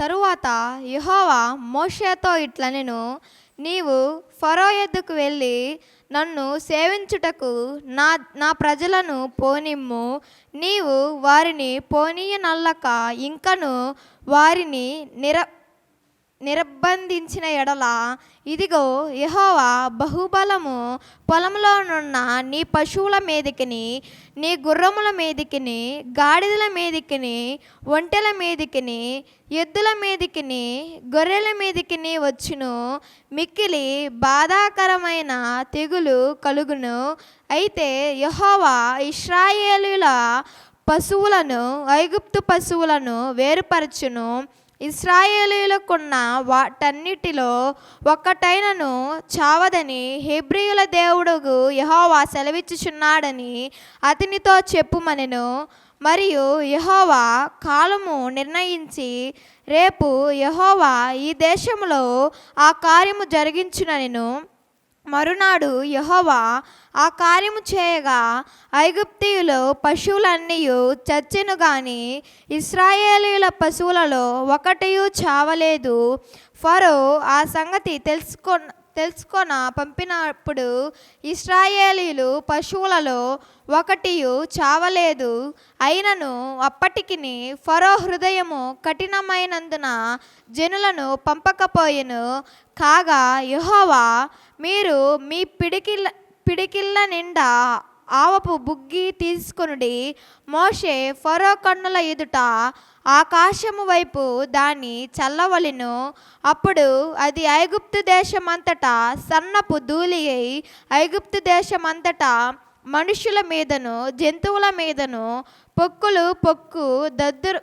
తరువాత యుహోవా మోషేతో ఇట్లనెను నీవు ఫరో ఎద్దుకు వెళ్ళి నన్ను సేవించుటకు నా నా ప్రజలను పోనిమ్ము. నీవు వారిని పోనీయనల్లక ఇంకను వారిని నిర నిర్బంధించిన ఎడల ఇదిగో యహోవా బహుబలము పొలంలోనున్న నీ పశువుల మీదికిని నీ గుర్రముల మీదికిని గాడిదల మీదికిని ఒంటెల మీదికిని ఎద్దుల మీదికిని గొర్రెల మీదికిని వచ్చును. మిక్కిలి బాధాకరమైన తెగులు కలుగును. అయితే యహోవా ఇస్రాయేలుల పశువులను ఐగుప్తు పశువులను వేరుపరచును. ఇస్రాయేలీలకున్న వాటన్నిటిలో ఒక్కటైనను చావదని హెబ్రియుల దేవుడుగు యహోవా సెలవిచ్చుచున్నాడని అతనితో చెప్పుమనెను. మరియు యహోవా కాలము నిర్ణయించి రేపు యహోవా ఈ దేశంలో ఆ కార్యము జరిగించుననెను. మరునాడు యహోవా ఆ కార్యము చేయగా ఐగుప్తీయులు పశువులన్నీ చచ్చెను గాని ఇస్రాయేలీల పశువులలో ఒకటియు చావలేదు. ఫరో ఆ సంగతి తెలుసుకొన్న తెలుసుకొన పంపినప్పుడు ఇస్రాయేలీలు పశువులలో ఒకటియు చావలేదు. అయినను అప్పటికిని ఫరో హృదయము కఠినమైనందున జనులను పంపకపోయెను. కాగా యహోవా మీరు మీ పిడికిల్ పిడికిళ్ళ నిండా ఆవపు బుగ్గి తీసుకొనుడి. మోషే ఫరో కన్నుల ఎదుట ఆకాశము వైపు దాని చల్లవలెను. అప్పుడు అది ఐగుప్తు దేశమంతటా సన్నపు ధూళి అయి ఐగుప్తు దేశమంతటా మనుషుల మీదను జంతువుల మీదను పొక్కులు పొక్కు దద్దురు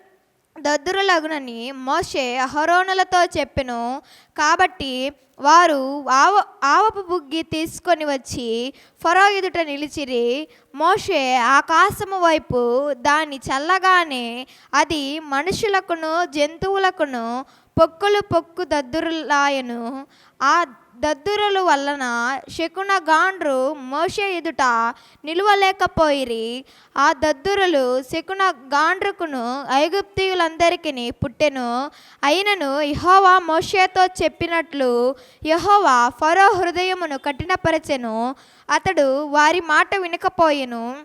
దద్దురులగునని మోషే అహరోనులతో చెప్పెను. కాబట్టి వారు ఆవ ఆవపు బుగ్గి తీసుకొని వచ్చి ఫరో ఎదుట నిలిచిరి. మోషే ఆకాశము వైపు దాన్ని చల్లగానే అది మనుషులకును జంతువులకును పొక్కులు పొక్కు దద్దురులాయను. ఆ దద్దురుల వలన శకున గాండ్రు మోషే ఎదుట నిలువలేకపోయిరి. ఆ దద్దురులు శకున గాండ్రుకును ఐగుప్తీయులందరికీ పుట్టెను. అయినను యహోవా మోషేతో చెప్పినట్లు యహోవా ఫరో హృదయమును కఠినపరచెను. అతడు వారి మాట వినకపోయెను.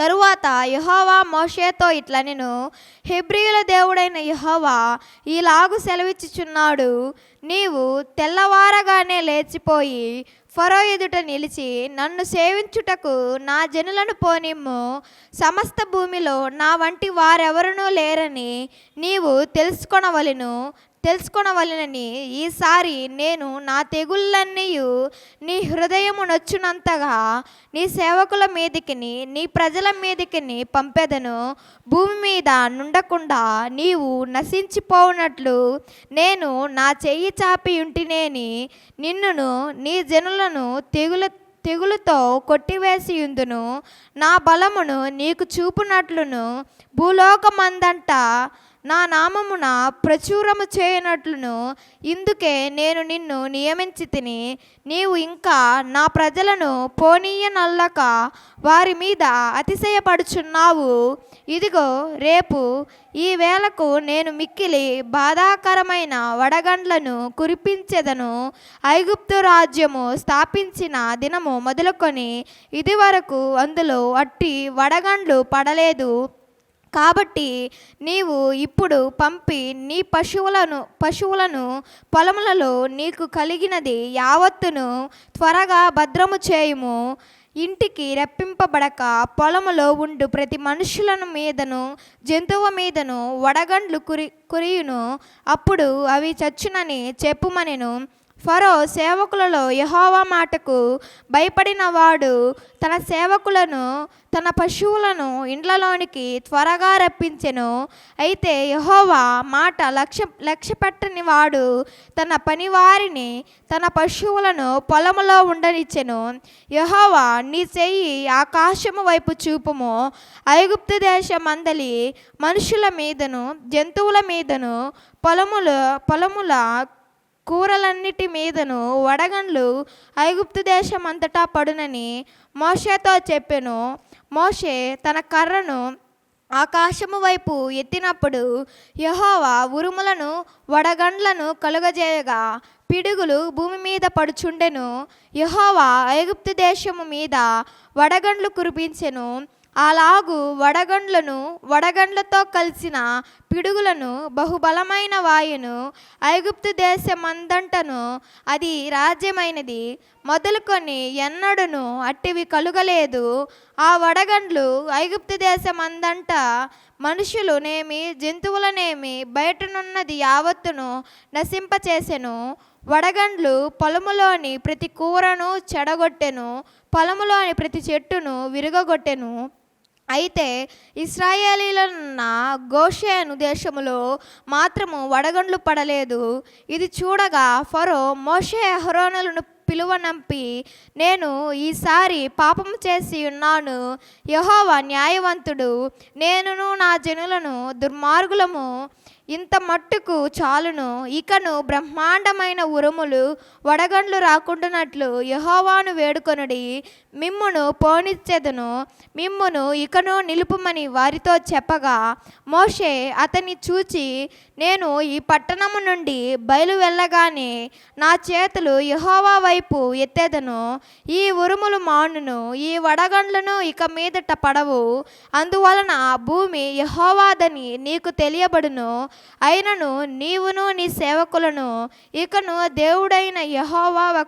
తరువాత యహోవా మోషేతో ఇట్లా నేను హెబ్రియుల దేవుడైన యహోవా ఈలాగు సెలవిచ్చుచున్నాడు. నీవు తెల్లవారగానే లేచిపోయి ఫరో ఎదుట నిలిచి నన్ను సేవించుటకు నా జనులను పోనిమ్ము. సమస్త భూమిలో నా వంటి వారెవరునూ లేరని నీవు తెలుసుకొనవలెను. తెలుసుకొనవలెనని ఈసారి నేను నా తెగుళ్ళన్నీయు నీ హృదయము నొచ్చునంతగా నీ సేవకుల మీదికిని నీ ప్రజల మీదికిని పంపెదను. భూమి మీద నుండకుండా నీవు నశించిపోవునట్లు నేను నా చెయ్యి చాపి ఉంటినేని నిన్నును నీ జనులను తెగుల తెగులుతో కొట్టివేసి ఉందును నా బలమును నీకు చూపునట్లును. భూలోకమందంట నా నామమున ప్రచురము చేయనట్లును ఇందుకే నేను నిన్ను నియమించి తిని నీవు ఇంకా నా ప్రజలను పోనీయనల్లక వారి మీద అతిశయపడుచున్నావు. ఇదిగో రేపు ఈ వేళకు నేను మిక్కిలి బాధాకరమైన వడగండ్లను కురిపించేదను. ఐగుప్తు రాజ్యము స్థాపించిన దినము మొదలుకొని ఇదివరకు అందులో అట్టి వడగండ్లు పడలేదు. కాబట్టి నీవు ఇప్పుడు పంపి నీ పశువులను పశువులను పొలములలో నీకు కలిగినది యావత్తును త్వరగా భద్రము చేయుము. ఇంటికి రెప్పింపబడక పొలములో ఉండు. ప్రతి మనుషులను మీదను జంతువు మీదను వడగండ్లు కురి కురియును. అప్పుడు అవి చచ్చునని చెప్పుమనెను. ఫరో సేవకులలో యహోవా మాటకు భయపడిన వాడు తన సేవకులను తన పశువులను ఇండ్లలోనికి త్వరగా రప్పించెను. అయితే యహోవా మాట లక్ష్య లక్ష్య పెట్టని వాడు తన పనివారిని తన పశువులను పొలములో ఉండనిచ్చెను. యహోవా నీ చెయ్యి ఆకాశము వైపు చూపుము. ఐగుప్తు దేశమందలి మనుషుల మీదను జంతువుల మీదను పొలముల పొలముల కూరలన్నిటి మీదను వడగండ్లు ఐగుప్తు దేశం అంతటా పడునని మోషేతో చెప్పెను. మోషే తన కర్రను ఆకాశము వైపు ఎత్తినప్పుడు యహోవా ఉరుములను వడగండ్లను కలుగజేయగా పిడుగులు భూమి మీద పడుచుండెను. యహోవా ఐగుప్తు దేశము మీద వడగండ్లు కురిపించెను. అలాగు వడగండ్లను వడగండ్లతో కలిసిన పిడుగులను బహుబలమైన వాయును ఐగుప్తు దేశమందంటను అది రాజ్యమైనది. మొదలుకొని ఎన్నడను అట్టివి కలుగలేదు. ఆ వడగండ్లు ఐగుప్తు దేశమందంట. మనుషులునేమి జంతువులనేమి బయటనున్నది యావత్తును నశింపచేసెను. వడగండ్లు పొలములోని ప్రతి కూరను చెడగొట్టెను పొలములోని ప్రతి చెట్టును విరుగగొట్టెను అయితే ఇస్రాయేలీలన్న గోషేను దేశములో మాత్రము వడగండ్లు పడలేదు. ఇది చూడగా ఫరో మోషే అహరోనులను పిలువనంపి నేను ఈసారి పాపం చేసి ఉన్నాను. యహోవ న్యాయవంతుడు. నేనును నా జనులను దుర్మార్గులము ఇంత మట్టుకు చాలును. ఇకను బ్రహ్మాండమైన ఉరుములు వడగండ్లు రాకుండానట్లు యహోవాను వేడుకొనుడి. మిమ్మును పోనిచ్చెదను. మిమ్మును ఇకను నిలుపుమని వారితో చెప్పగా మోషే అతన్ని చూచి నేను ఈ పట్టణము నుండి బయలు వెళ్ళగానే నా చేతులు యహోవా వైపు ఎత్తేదను. ఈ ఉరుములు మానును. ఈ వడగండ్లను ఇక మీదట పడవు. అందువలన భూమి యహోవాదని నీకు తెలియబడును. అయినను నీవును నీ సేవకులను ఇకను దేవుడైన యహోవా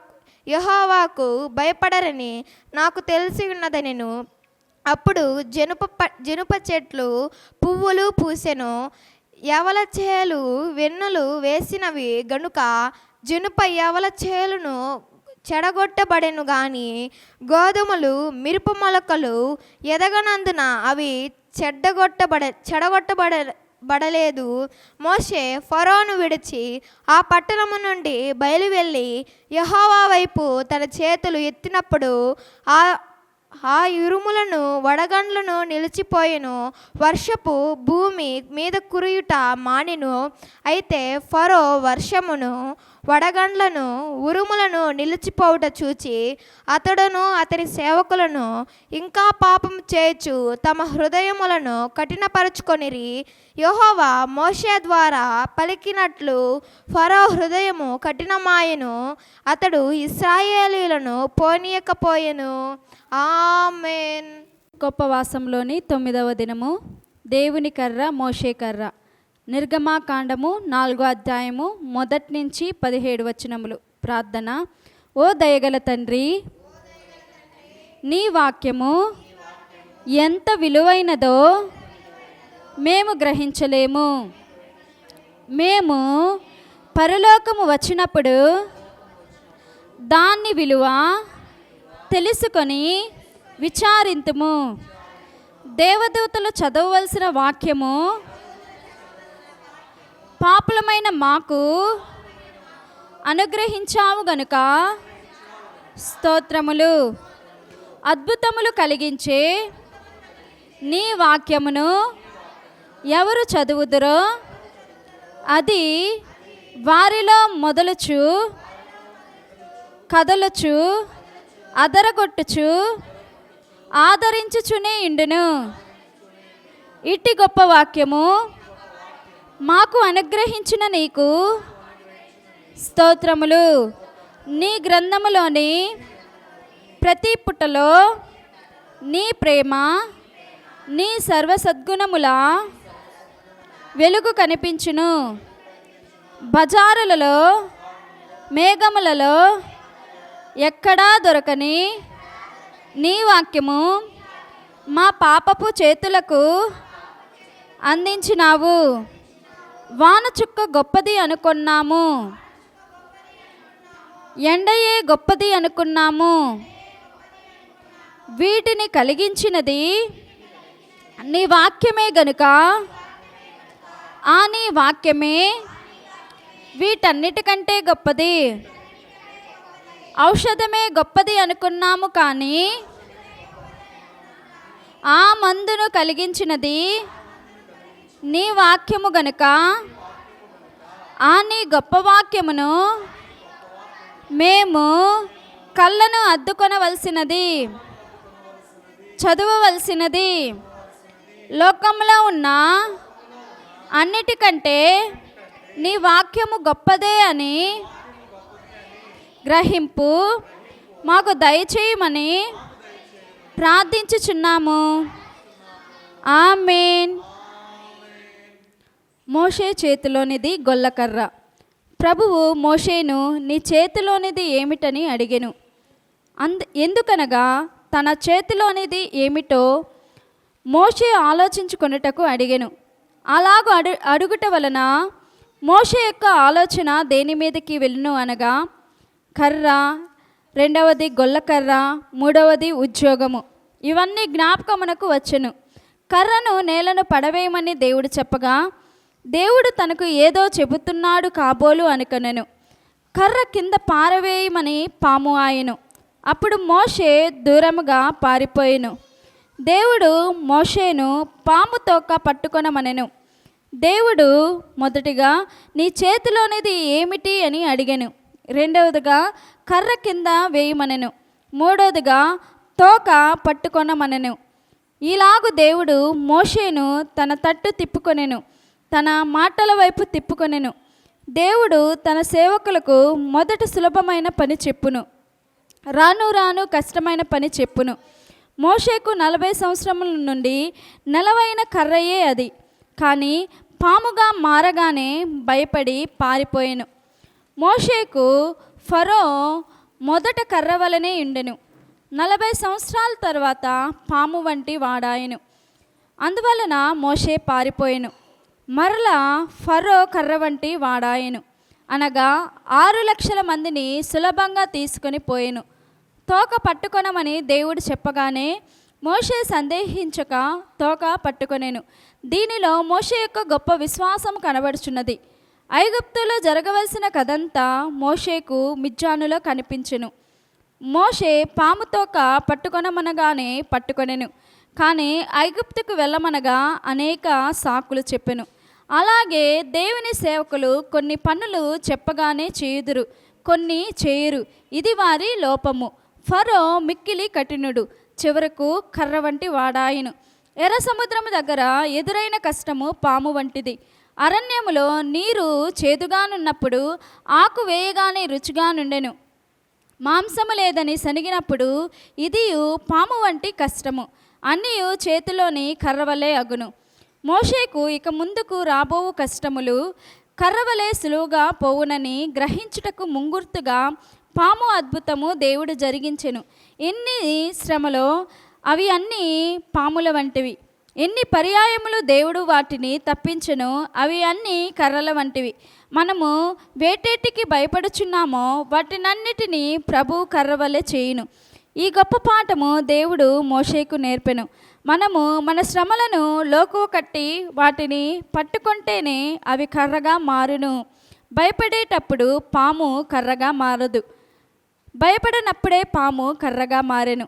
యహోవాకు భయపడరని నాకు తెలిసి ఉన్నదనెను. అప్పుడు జనుప ప- జనుప చెట్లు పువ్వులు పూసెను. యవల చేలు వెన్నులు వేసినవి గనుక జనుప యవల చేలును చెడగొట్టబడెను గాని గోధుమలు మిరప మొలకలు ఎదగనందున అవి చెడ్డగొట్టబడ చెడగొట్టబడ బడలేదు మోషే ఫరోను విడిచి ఆ పట్టణము నుండి బయలు వెళ్ళి వైపు తన చేతులు ఎత్తినప్పుడు ఆ ఆ ఇరుములను వడగండ్లను నిలిచిపోయెను. వర్షపు భూమి మీద కురియుట మానెను. అయితే ఫరో వర్షమును వడగండ్లను ఉరుములను నిలిచిపోవుట చూచి అతడును అతని సేవకులను ఇంకా పాపం చేయచు తమ హృదయములను కఠినపరుచుకొనిరి. యహోవా మోషే ద్వారా పలికినట్లు ఫరో హృదయము కఠినమాయను అతడు ఇస్రాయేలీలను పోనీయకపోయెను. ఆమెన్. ఉపవాసంలోని తొమ్మిదవ దినము దేవుని కర్ర మోషే కర్ర. నిర్గమాకాండము నాలుగో అధ్యాయము మొదటి నుంచి పదిహేడు వచనములు. ప్రార్థన. ఓ దయగల తండ్రి నీ వాక్యము ఎంత విలువైనదో మేము గ్రహించలేము. మేము పరలోకము వచ్చినప్పుడు దాన్ని విలువ తెలుసుకొని విచారింతుము. దేవదూతలు చదవవలసిన వాక్యము పాపులమైన మాకు అనుగ్రహించావు గనుక స్తోత్రములు అద్భుతములు కలిగించే నీ వాక్యమును ఎవరు చదువుదురో అది వారిలో మొదలుచు కదలుచు అదరగొట్టుచు ఆదరించుచునే ఇండును. ఇట్టి గొప్ప వాక్యము మాకు అనుగ్రహించిన నీకు స్తోత్రములు. నీ గ్రంథములోని ప్రతి పుటలో నీ ప్రేమ నీ సర్వసద్గుణముల వెలుగు కనిపించును. బజారులలో మేఘములలో ఎక్కడా దొరకని నీ వాక్యము మా పాపపు చేతులకు అందించినావు. వాన చుక్క గొప్పది అనుకున్నాము. ఎండయే గొప్పది అనుకున్నాము. వీటిని కలిగించినది నీ వాక్యమే గనుక. ఆ నీ వాక్యమే వీటన్నిటికంటే గొప్పది. ఔషధమే గొప్పది అనుకున్నాము కానీ ఆ మందును కలిగించినది నీ వాక్యము గనుక ఆ నీ గొప్ప వాక్యమును మేము కళ్ళను అద్దుకొనవలసినది చదవవలసినది లోకంలో ఉన్న అన్నిటికంటే నీ వాక్యము గొప్పదే అని గ్రహింపు మాకు దయచేయమని ప్రార్థించుచున్నాము. ఆమెన్. మోషే చేతిలోనిది గొల్లకర్ర. ప్రభువు మోషేను నీ చేతిలోనిది ఏమిటని అడిగెను. అంద ఎందుకనగా తన చేతిలోనిది ఏమిటో మోషే ఆలోచించుకొనుటకు అడిగెను. అలాగూ అడు అడుగుట వలన మోషే యొక్క ఆలోచన దేని మీదకి వెళ్ళును అనగా కర్ర రెండవది గొల్లకర్ర మూడవది ఉద్యోగము. ఇవన్నీ జ్ఞాపకమునకు వచ్చెను. కర్రను నేలను పడవేయమని దేవుడు చెప్పగా దేవుడు తనకు ఏదో చెబుతున్నాడు కాబోలు అనుకొనెను. కర్ర కింద పారవేయమని పాము ఆయను. అప్పుడు మోషే దూరముగా పారిపోయెను. దేవుడు మోషేను పాము తోక పట్టుకొనమనెను. దేవుడు మొదటిగా నీ చేతిలోనిది ఏమిటి? అని అడిగాను. రెండవదిగా కర్ర కింద వేయమనెను. మూడవదిగా తోక పట్టుకొనమనెను. ఇలాగు దేవుడు మోషేను తన తట్టు తిప్పుకొనెను. తన మాటల వైపు తిప్పుకొనెను. దేవుడు తన సేవకులకు మొదట సులభమైన పని చెప్పును. రాను రాను కష్టమైన పని చెప్పును. మోషేకు నలభై సంవత్సరముల నుండి నెలవైన కర్రయే అది. కానీ పాముగా మారగానే భయపడి పారిపోయాను. మోషేకు ఫరో మొదట కర్ర వలనే ఉండెను. నలభై సంవత్సరాల తర్వాత పాము వంటి వాడాయను. అందువలన మోషే పారిపోయాను. మరలా ఫరో కర్ర వంటి వాడాయను. అనగా ఆరు లక్షల మందిని సులభంగా తీసుకొని పోయెను. తోక పట్టుకొనమని దేవుడు చెప్పగానే మోషే సందేహించక తోక పట్టుకొనేను. దీనిలో మోషే యొక్క గొప్ప విశ్వాసం కనబడుచున్నది. ఐగుప్తులో జరగవలసిన కథంతా మోషేకు మిజ్జానులో కనిపించెను. మోషే పాము తోక పట్టుకొనమనగానే పట్టుకొనెను. కానీ ఐగుప్తుకు వెళ్ళమనగా అనేక సాకులు చెప్పెను. అలాగే దేవుని సేవకులు కొన్ని పనులు చెప్పగానే చేయుదురు కొన్ని చేయరు. ఇది వారి లోపము. ఫరో మిక్కిలి కఠినుడు చివరకు కర్ర వంటి వాడాయను. ఎర్ర సముద్రము దగ్గర ఎదురైన కష్టము పాము వంటిది. అరణ్యములో నీరు చేదుగానున్నప్పుడు ఆకు వేయగానే రుచిగా నుండెను. మాంసము లేదని శనిగినప్పుడు ఇదియు పాము వంటి కష్టము. అన్నీ చేతిలోని కర్రవలే అగును. మోషేకు ఇక ముందుకు రాబోవు కష్టములు కర్రవలే సులువుగా పోవునని గ్రహించుటకు ముంగుర్తుగా పాము అద్భుతము దేవుడు జరిగించెను. ఎన్ని శ్రమలో అవి అన్నీ పాముల వంటివి. ఎన్ని పర్యాయములు దేవుడు వాటిని తప్పించెను అవి అన్నీ కర్రల వంటివి. మనము వేటేటికి భయపడుచున్నామో వాటినన్నిటినీ ప్రభు కర్రవలే చేయును. ఈ గొప్ప పాఠము దేవుడు మోషేకు నేర్పెను. మనము మన శ్రమలను లోకు కట్టి వాటిని పట్టుకుంటేనే అవి కర్రగా మారును. భయపడేటప్పుడు పాము కర్రగా మారదు. భయపడనప్పుడే పాము కర్రగా మారెను.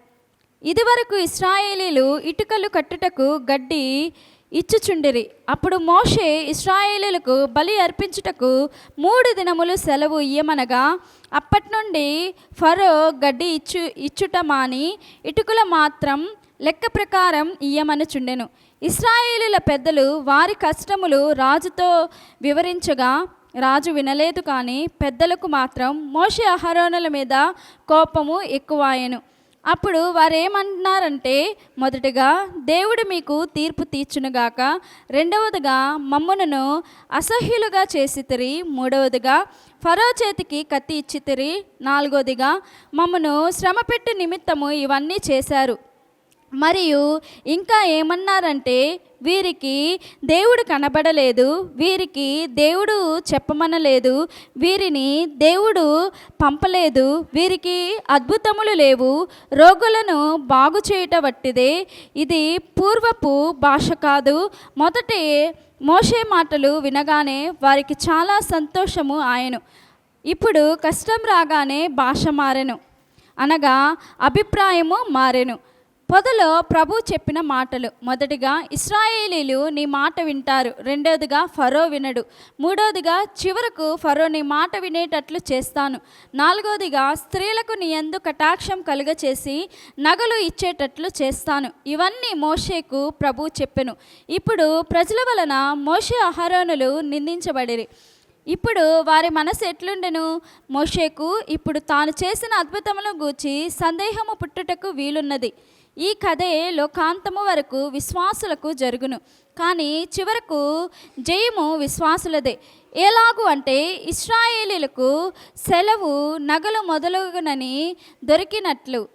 ఇదివరకు ఇస్రాయేలీలు ఇటుకలు కట్టుటకు గడ్డి ఇచ్చుచుండిరి. అప్పుడు మోషే ఇస్రాయేలీలకు బలి అర్పించుటకు మూడు దినములు సెలవు ఇయ్యమనగా అప్పటి నుండి ఫరో గడ్డి ఇచ్చు ఇచ్చుట మాని ఇటుకలు మాత్రం లెక్క ప్రకారం ఇయ్యమనుచుండెను. ఇస్రాయేలుల పెద్దలు వారి కష్టములు రాజుతో వివరించగా రాజు వినలేదు కానీ పెద్దలకు మాత్రం మోషే అహరోనుల మీద కోపము ఎక్కువాయెను. అప్పుడు వారేమంటున్నారంటే మొదటగా మొదటిగా దేవుడు మీకు తీర్పు తీర్చునుగాక రెండవదిగా మమ్మునను అసహ్యులుగా చేసితిరి మూడవదిగా ఫరో చేతికి కత్తి ఇచ్చి తిరి నాలుగవదిగా మమ్మను శ్రమపెట్టు నిమిత్తము ఇవన్నీ చేశారు. మరియు ఇంకా ఏమన్నారంటే వీరికి దేవుడు కనబడలేదు వీరికి దేవుడు చెప్పమనలేదు వీరిని దేవుడు పంపలేదు వీరికి అద్భుతములు లేవు రోగులను బాగు చేయుట వట్టిదే ఇది పూర్వపు భాష కాదు. మొదటి మోసే మాటలు వినగానే వారికి చాలా సంతోషము ఆయను. ఇప్పుడు కష్టం రాగానే భాష మారెను. అనగా అభిప్రాయము మారెను. పొదలో ప్రభు చెప్పిన మాటలు. మొదటిగా ఇస్రాయేలీలు నీ మాట వింటారు. రెండవదిగా ఫరో వినడు. మూడవదిగా చివరకు ఫరో నీ మాట వినేటట్లు చేస్తాను. నాలుగవదిగా స్త్రీలకు నీ ఎందు కటాక్షం కలుగచేసి నగలు ఇచ్చేటట్లు చేస్తాను. ఇవన్నీ మోషేకు ప్రభు చెప్పెను. ఇప్పుడు ప్రజల వలన మోషే అహరోనులు నిందించబడిరి. ఇప్పుడు వారి మనసు ఎట్లుండెను? మోషేకు ఇప్పుడు తాను చేసిన అద్భుతములను గూర్చి సందేహము పుట్టుటకు వీలున్నది. ఈ కథే లోకాంతము వరకు విశ్వాసులకు జరుగును. కానీ చివరకు జయము విశ్వాసులదే. ఎలాగు అంటే ఇస్రాయేలీలకు సెలవు నగలు మొదలుగునని దొరికినట్లు.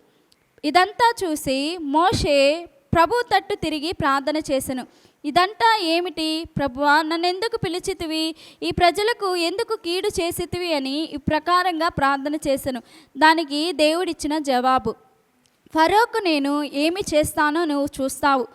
ఇదంతా చూసి మోషే ప్రభు తట్టు తిరిగి ప్రార్థన చేసెను. ఇదంతా ఏమిటి? ప్రభువా నన్నెందుకు పిలిచితివి? ఈ ప్రజలకు ఎందుకు కీడు చేసితివి అని ఈ ప్రకారంగా ప్రార్థన చేశాను దానికి దేవుడిచ్చిన జవాబు. ఫరోకు నేను ఏమి చేస్తానో నువ్వు చూస్తావు.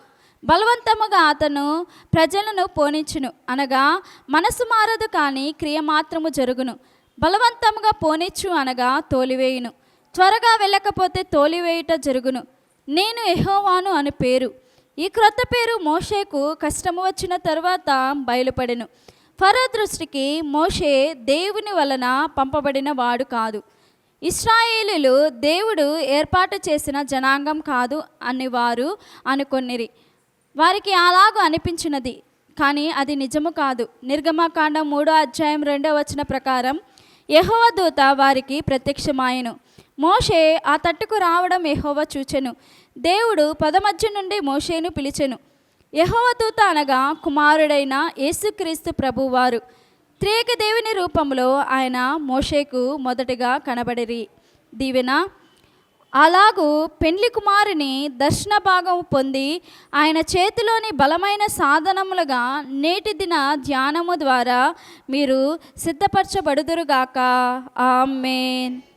బలవంతముగా అతను ప్రజలను పోనించును అనగా మనసు మారదు కానీ క్రియ మాత్రము జరుగును. బలవంతముగా పోనిచ్చు అనగా తోలివేయును. త్వరగా వెళ్ళకపోతే తోలివేయుట జరుగును. నేను ఎహోవాను అని పేరు. ఈ క్రొత్త పేరు మోషేకు కష్టము వచ్చిన తర్వాత బయలుపడెను. ఫరో దృష్టికి మోషే దేవుని వలన పంపబడిన వాడు కాదు. ఇస్రాయేలీలు దేవుడు ఏర్పాటు చేసిన జనాంగం కాదు అని వారు అనుకొన్నిరి వారికి అలాగూ అనిపించినది. కానీ అది నిజము కాదు. నిర్గమకాండం మూడో అధ్యాయం రెండో వచన ప్రకారం యహోవ దూత వారికి ప్రత్యక్షమాయెను. మోషే ఆ తట్టుకు రావడం యహోవ చూచెను. దేవుడు పదమధ్య నుండి మోషేను పిలిచెను. యహోవ దూత అనగా కుమారుడైన యేసుక్రీస్తు ప్రభువారు. త్రేక దేవుని రూపంలో ఆయన మోషేకు మొదటగా కనబడిరి. దీవెన అలాగూ పెండ్లి కుమారుని దర్శన భాగం పొంది ఆయన చేతిలోని బలమైన సాధనములుగా నేటి దిన ధ్యానము ద్వారా మీరు సిద్ధపరచబడుదురుగాక. ఆమెన్.